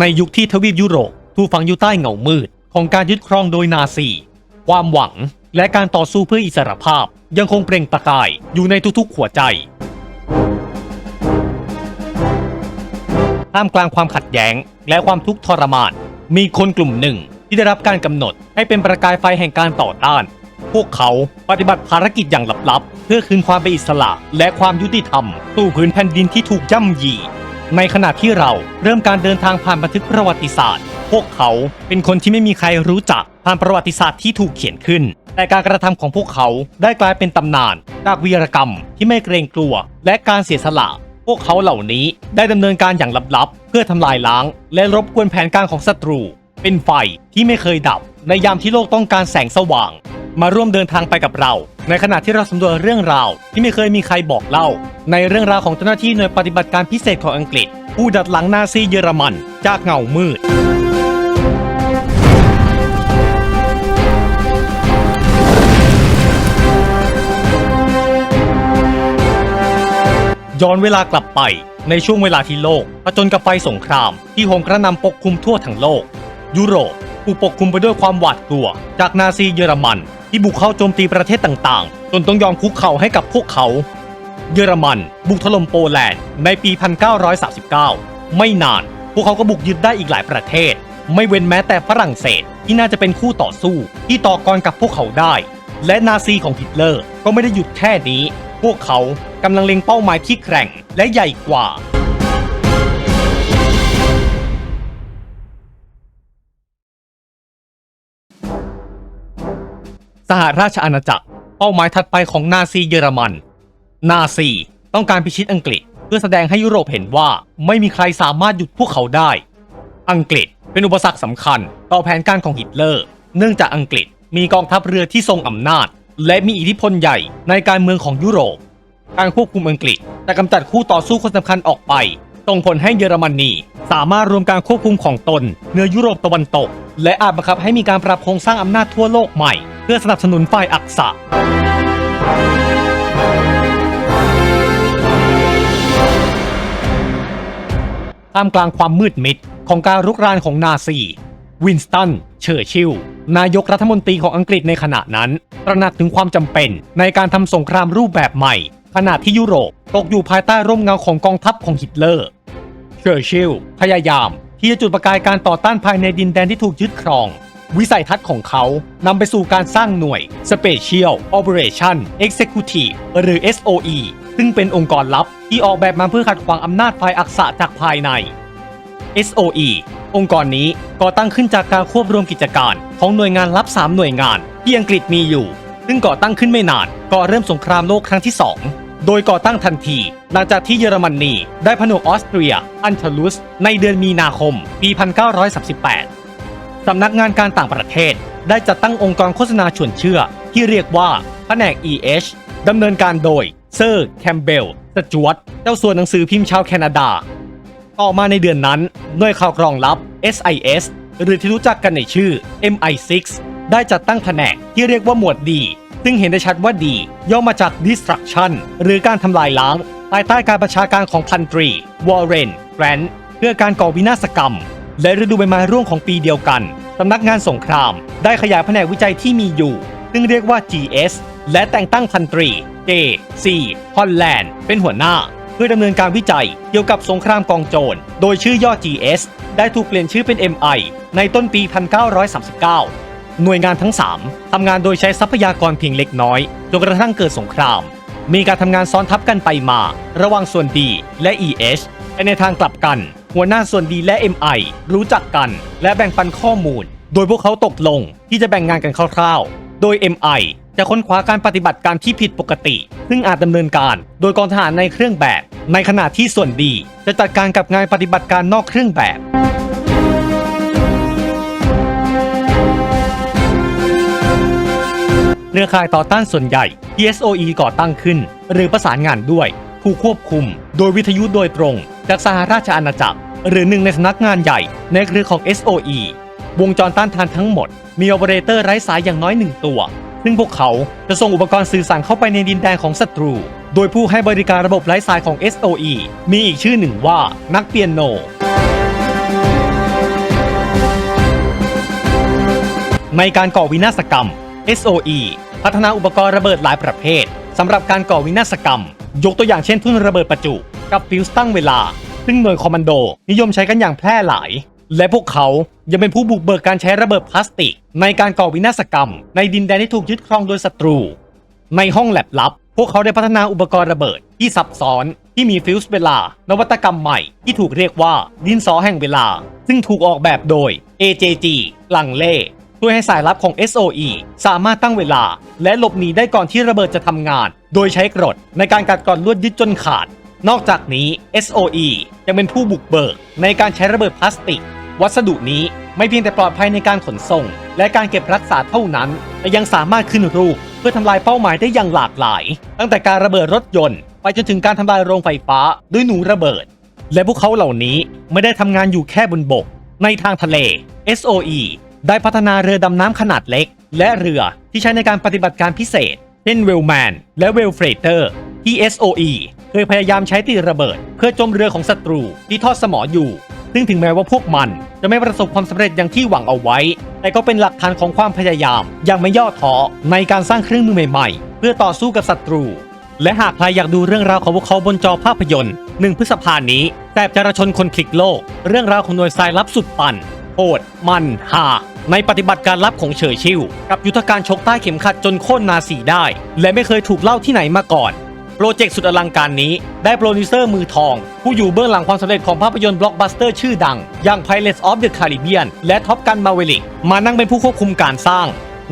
ในยุคที่ทวีปยุโรปถูกฝังอยู่ใต้เงามืด ของการยึดครองโดยนาซี ความหวังและการต่อสู้เพื่ออิสรภาพยังคงเปล่งประกายอยู่ในทุกๆ หัวใจท่ามกลางความขัดแย้ง และความทุกข์ทรมาน มีคนกลุ่มหนึ่งที่ได้รับการกำหนดให้เป็นประกายไฟแห่งการต่อต้าน พวกเขาปฏิบัติภารกิจอย่างลับๆ เพื่อคืนความเป็นอิสระและความยุติธรรมสู่พื้นแผ่นดินที่ถูกย่ำยี ในขณะที่เราเริ่มการเดินทางผ่านบันทึกประวัติศาสตร์ พวกเขาเป็นคนที่ไม่มีใครรู้จักผ่านประวัติศาสตร์ที่ถูกเขียนขึ้น แต่การกระทำของพวกเขาได้กลายเป็นตำนานจากวีรกรรมที่ไม่เกรงกลัว และการเสียสละ พวกเขาเหล่านี้ได้ดำเนินการอย่างลับๆ เพื่อทำลายล้าง และรบกวนแผนการของศัตรู เป็นไฟที่ไม่เคยดับ ในยามที่โลกต้องการแสงสว่าง มาร่วมเดินทางไปกับเรา ในขณะที่เราสำรวจเรื่องราว ที่ไม่เคยมีใครบอกเล่า ในเรื่องราวของเจ้าหน้าที่หน่วยปฏิบัติการพิเศษของอังกฤษ ผู้ดัดหลังนาซีเยอรมัน จากเงามืด ย้อนเวลากลับไป ในช่วงเวลาที่โลกผจญกับไฟสงคราม ที่โหมกระหนำปกคลุมทั่วทั้งโลก ยุโรปถูกปกคลุมไปด้วยความหวาดกลัว จากนาซีเยอรมัน ที่บุกเข้าโจมตีประเทศต่างๆ จนต้องยอมคุกเข่าให้กับพวกเขา เยอรมันบุกถล่มโปแลนด์ในปี 1939 ไม่นาน พวกเขาก็บุกยึดได้อีกหลายประเทศ ไม่เว้นแม้แต่ฝรั่งเศสที่น่าจะเป็นคู่ต่อสู้ที่ต่อกรกับพวกเขาได้ และนาซีของฮิตเลอร์ก็ไม่ได้หยุดแค่นี้ พวกเขากำลังเล็งเป้าหมายที่แกร่งและใหญ่กว่า สหราชอาณาจักร เป้าหมายถัดไปของนาซีเยอรมัน นาซีต้องการพิชิตอังกฤษ เพื่อแสดงให้ยุโรปเห็นว่าไม่มีใครสามารถหยุดพวกเขาได้ อังกฤษเป็นอุปสรรคสำคัญ ต่อแผนการของฮิตเลอร์ เนื่องจากอังกฤษมีกองทัพเรือที่ทรงอำนาจ และมีอิทธิพลใหญ่ในการเมืองของยุโรป การควบคุมอังกฤษแต่กำจัดคู่ต่อสู้คนสำคัญออกไปส่งผลให้เยอรมนีสามารถรวมการควบคุมของตนเหนือยุโรปตะวันตก และอาจบังคับให้มีการปรับโครงสร้างอำนาจทั่วโลกใหม่ เพื่อสนับสนุนฝ่ายอักษะท่ามกลางความมืดมิดของการรุกรานของนาซี วินสตัน เชอร์ชิลลนายกรัฐมนตรีของอังกฤษในขณะนั้น ตระหนักถึงความจำเป็นในการทำสงครามรูปแบบใหม่ ขณะที่ยุโรปตกอยู่ภายใต้ร่มเงาของกองทัพของฮิตเลอร์ เชอร์ชิลลพยายาม ที่จะจุดประกายการต่อต้านภายในดินแดนที่ถูกยึดครอง วิสัยทัศน์ของเขานำไปสู่การสร้างหน่วย Special Operation Executive หรือ SOE ซึ่งเป็นองค์กรลับที่ออกแบบมาเพื่อขัดขวางอำนาจฝ่ายอักษะจากภายใน SOE องค์กรนี้ก่อตั้งขึ้นจากการควบรวมกิจการของหน่วยงานลับ 3 หน่วยงาน ที่อังกฤษมีอยู่ ซึ่งก่อตั้งขึ้นไม่นานก่อนเริ่มสงครามโลกครั้งที่ 2 โดยก่อตั้งทันที หลังจากที่เยอรมนีได้ผนวกออสเตรีย อันเทลุส ในเดือนมีนาคม ปี 1938 สำนักงานการต่างประเทศ ได้จัดตั้งองค์กรโฆษณาชวนเชื่อ ที่เรียกว่าแผนก EH ดำเนินการโดยเซอร์ แคมเบลสจวตเจ้าส่วนหนังสือพิมพ์ชาวแคนาดา ต่อมาในเดือนนั้น หน่วยข่าวกรองลับ SIS หรือที่รู้จักกันในชื่อ MI6 ได้จัดตั้งแผนกที่เรียกว่าหมวดดี ซึ่งเห็นได้ชัดว่าดี ย่อมาจาก destruction หรือการทำลายล้าง ภายใต้การประชาการของพันตรี วอร์เรน แกรนท์เพื่อการก่อวินาศกรรม และฤดูใบไม้ร่วงของปีเดียวกันสำนักงานสงคราม ได้ขยายแผนกวิจัยที่มีอยู่ ซึ่งเรียกว่า GS และแต่งตั้งพันตรี J C ฮอลแลนด์เป็นหัวหน้า เพื่อดำเนินการวิจัยเกี่ยวกับสงครามกองโจร โดยชื่อย่อ GS ได้ถูกเปลี่ยนชื่อเป็น MI ในต้นปี 1939 หน่วยงานทั้ง 3ทำงานโดยใช้ทรัพยากรเพียงเล็กน้อยจนกระทั่งเกิดสงคราม มีการทำงานซ้อนทับกันไปมา ระหว่างส่วนดีและ EH แต่ในทางกลับกัน หัวหน้าส่วนดีและ MI รู้จักกันและแบ่งปันข้อมูล โดยพวกเขาตกลงที่จะแบ่งงานกันคร่าวๆ โดย MI จะค้นคว้าการปฏิบัติการที่ผิดปกติ ซึ่งอาจดำเนินการโดยกองทหารในเครื่องแบบ ในขณะที่ส่วนดีจะจัดการกับงานปฏิบัติการนอกเครื่องแบบ เรือข่ายต่อต้านส่วนใหญ่ ESOE ก่อตั้งขึ้น หรือประสานงานด้วย ถูกควบคุม โดยวิทยุโดยตรง จากสหราชอาณาจักร หรือหนึ่งในสำนักงานใหญ่ในเครือของ SOE วงจรต้านทานทั้งหมด มีโอเปอเรเตอร์ไร้สายอย่างน้อยหนึ่งตัว ซึ่งพวกเขาจะส่งอุปกรณ์สื่อสารเข้าไปในดินแดนของศัตรู โดยผู้ให้บริการระบบไร้สายของ SOE มีอีกชื่อหนึ่งว่านักเปียโนในการก่อวินาศกรรม SOE พัฒนาอุปกรณ์ระเบิดหลายประเภทสำหรับการก่อวินาศกรรม ยกตัวอย่างเช่นทุ่นระเบิดประจุ กับฟิวส์ตั้งเวลา ซึ่งหน่วยคอมมานโด นิยมใช้กันอย่างแพร่หลาย และพวกเขายังเป็นผู้บุกเบิกการใช้ระเบิดพลาสติก ในการก่อวินาศกรรม ในดินแดนที่ถูกยึดครองโดยศัตรู ในห้องแลบลับ พวกเขาได้พัฒนาอุปกรณ์ระเบิดที่ซับซ้อนที่มีฟิวส์เวลา นวัตกรรมใหม่ที่ถูกเรียกว่าดินสอแห่งเวลา ซึ่งถูกออกแบบโดย AJG ลังเล่ ช่วยให้สายลับของ SOE สามารถตั้งเวลา และหลบหนีได้ก่อนที่ระเบิดจะทำงาน โดยใช้กรดในการกัดกร่อนลวดยึดจนขาด นอกจากนี้ SOE ยังเป็นผู้บุกเบิก ในการใช้ระเบิดพลาสติก วัสดุนี้ไม่เพียงแต่ปลอดภัยในการขนส่ง และการเก็บรักษาเท่านั้นแต่ยังสามารถขึ้นรูปเพื่อทำลายเป้าหมายได้อย่างหลากหลาย ตั้งแต่การระเบิดรถยนต์ ไปจนถึงการทำลายโรงไฟฟ้าด้วยหนูระเบิด และพวกเขาเหล่านี้ไม่ได้ทำงานอยู่แค่บนบก ในทางทะเล SOE ได้พัฒนาเรือดำน้ำขนาดเล็ก และเรือที่ใช้ในการปฏิบัติการพิเศษเช่นเวลแมนและเวลเฟรเตอร์ที่ SOE เคยพยายามใช้ตีระเบิด เพื่อจมเรือของศัตรูที่ทอดสมออยู่ ซึ่งถึงแม้ว่าพวกมันจะไม่ประสบความสำเร็จอย่างที่หวังเอาไว้ แต่ก็เป็นหลักฐานของความพยายามอย่างไม่ย่อท้อในการสร้างเครื่องมือใหม่ๆ เพื่อต่อสู้กับศัตรู และหากใครอยากดูเรื่องราวของพวกเขาบนจอภาพยนตร์1พฤษภานี้แสบจรชนคนคลิกโลก เรื่องราวของหน่วยทรายลับสุดปั่น โหดมันหาในปฏิบัติการลับของเฉอชิว กับยุทธการชกใต้เข็มขัดจนโค่นนาซีได้ และไม่เคยถูกเล่าที่ไหนมาก่อน โปรเจกต์สุดอลังการนี้ ได้โปรดิวเซอร์มือทอง ผู้อยู่เบื้องหลังความสำเร็จของภาพยนตร์บล็อกบัสเตอร์ชื่อดัง อย่าง Pirates of the Caribbean และ Top Gun Maverick มานั่งเป็นผู้ควบคุมการสร้าง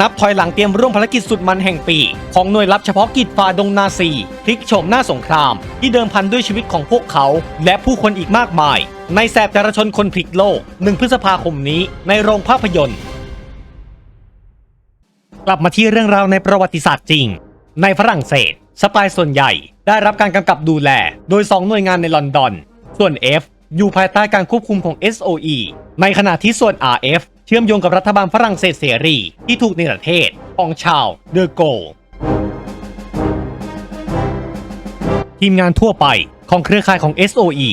นับถอยหลังเตรียมร่วมภารกิจสุดมันแห่งปี ของหน่วยลับเฉพาะกิจฝ่าดงนาซีพลิกโฉมหน้าสงคราม ที่เดิมพันด้วยชีวิตของพวกเขา และผู้คนอีกมากมาย ในแสบจารชนคนพลิกโลก 1 พฤษภาคมนี้ในโรงภาพยนตร์ กลับมาที่เรื่องราวในประวัติศาสตร์จริง ในฝรั่งเศส สปายส่วนใหญ่ได้รับการกำกับดูแล โดย 2 หน่วยงานในลอนดอน ส่วน F อยู่ภายใต้การควบคุมของ SOE ในขณะที่ส่วน RF เชื่อมโยงกับรัฐบาลฝรั่งเศสเสรีที่ถูกในประเทศของชาวเดอโกทีมงานทั่วไปของเครือข่ายของ SOE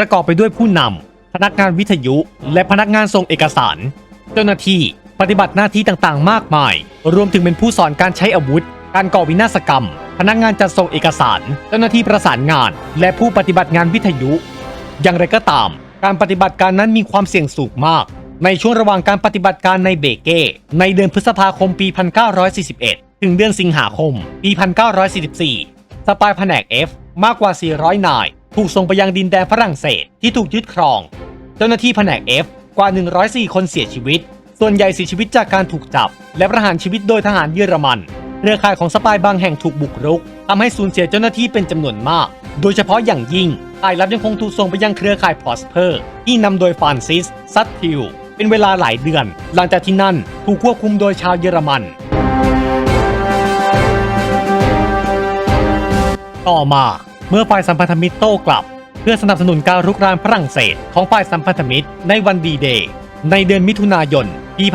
ประกอบไปด้วยผู้นำพนักงานวิทยุ และพนักงานส่งเอกสาร เจ้าหน้าที่ปฏิบัติหน้าที่ต่างๆ มากมาย รวมถึงเป็นผู้สอนการใช้อาวุธ การก่อวินาศกรรม พนักงานจัดส่งเอกสาร เจ้าหน้าที่ประสานงาน และผู้ปฏิบัติงานวิทยุ อย่างไรก็ตาม การปฏิบัติการนั้นมีความเสี่ยงสูงมาก ในช่วงระหว่างการปฏิบัติการในเบเก้ ในเดือนพฤษภาคมปี 1941 ถึงเดือนสิงหาคม ปี 1944 สปายแผนก F มากกว่า 400 นาย ถูกส่งไปยังดินแดนฝรั่งเศสที่ถูกยึดครอง เจ้าหน้าที่แผนก F กว่า 104 คนเสียชีวิต ส่วนใหญ่เสียชีวิตจากการถูกจับ และประหารชีวิตโดยทหารเยอรมันเครือข่ายของสปายบางแห่งถูกบุกรุกทำให้สูญเสียเจ้าหน้าที่เป็นจำนวนมาก โดยเฉพาะอย่างยิ่งสายลับยังคงถูกส่งไปยังเครือข่ายพอสเพอร์ ที่นำโดยฟรานซิส ซัตทิลเป็นเวลาหลายเดือน หลังจากที่นั่นถูกควบคุมโดยชาวเยอรมัน ต่อมา เมื่อฝ่ายสัมพันธมิตรโต้กลับ เพื่อสนับสนุนการรุกรานฝรั่งเศสของฝ่ายสัมพันธมิตรในวันดีเดย์ในเดือนมิถุนายนปี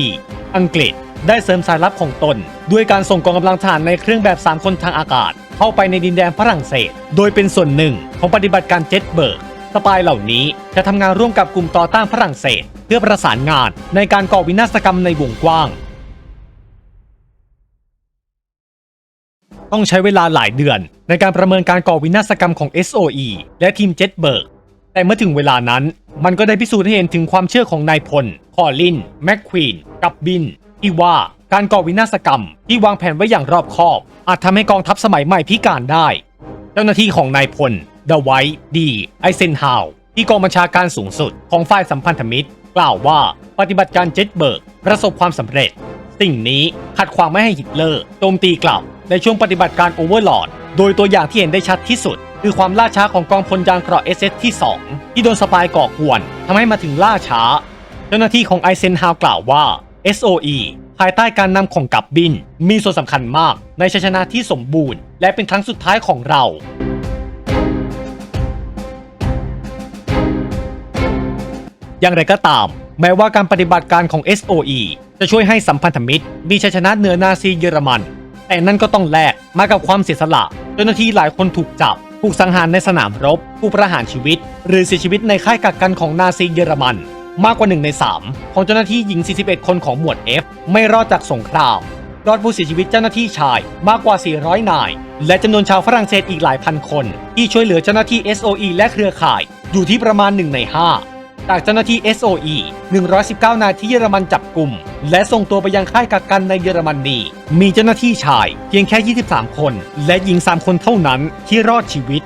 1944 อังกฤษได้เสริมสายลับของตน ด้วยการส่งกองกำลังทหารในเครื่องแบบ 3 คนทางอากาศ เข้าไปในดินแดนฝรั่งเศส โดยเป็นส่วนหนึ่งของปฏิบัติการเจ็ตเบิร์กสปายเหล่านี้จะทำงานร่วมกับกลุ่มต่อต้านฝรั่งเศส เพื่อประสานงานในการก่อวินาศกรรมในวงกว้าง ต้องใช้เวลาหลายเดือน ในการประเมินการก่อวินาศกรรมของ SOE และทีมเจ็ตเบิร์กแต่เมื่อถึงเวลานั้น มันก็ได้พิสูจน์ให้เห็นถึงความเชื่อของนายพล คอลิน แมคควีน กับบิน ที่ว่าการก่อวินาศกรรมที่วางแผนไว้อย่างรอบคอบ อาจทำให้กองทัพสมัยใหม่พิการได้ เจ้าหน้าที่ของนายพลเดไวท์ดีไอเซนฮาวที่กองบัญชาการสูงสุดของฝ่ายสัมพันธมิตร กล่าวว่าปฏิบัติการเจ็ตเบิร์กประสบความสำเร็จ สิ่งนี้ขัดขวางไม่ให้ฮิตเลอร์โจมตีกลับ ในช่วงปฏิบัติการโอเวอร์ลอดโดยตัวอย่างที่เห็นได้ชัดที่สุด คือความล่าช้าของกองพลยานเกราะ SS ที่ 2 ที่โดนสปายก่อกวนทำให้มาถึงล่าช้า เจ้าหน้าที่ของไอเซนฮาวกล่าวว่า SOE ภายใต้การนำของกับบิน มีส่วนสำคัญมากในชัยชนะที่สมบูรณ์ และเป็นครั้งสุดท้ายของเราอย่างไรก็ตาม แม้ว่าการปฏิบัติการของ SOE จะช่วยให้สัมพันธมิตร มีชัยชนะเหนือนาซีเยอรมัน แต่นั่นก็ต้องแลกมากับความเสียสละเจ้าหน้าที่หลายคนถูกจับถูกสังหารในสนามรบผู้ประหารชีวิต หรือเสียชีวิตในค่ายกักกันของนาซีเยอรมัน มากกว่า1ใน3ของเจ้าหน้าที่หญิง 41 คนของหมวด F ไม่รอดจากสงครามยอดผู้เสียชีวิตเจ้าหน้าที่ชายมากกว่า 400 นาย และจำนวนชาวฝรั่งเศสอีกหลายพันคน ที่ช่วยเหลือเจ้าหน้าที่ SOE และเครือข่าย อยู่ที่ประมาณ1ใน5 จากเจ้าหน้าที่ SOE 119 นายที่เยอรมันจับกลุ่ม และส่งตัวไปยังค่ายกักกันในเยอรมนีมีเจ้าหน้าที่ชาย เพียงแค่ 23 คน และหญิง 3 คนเท่านั้นที่รอดชีวิต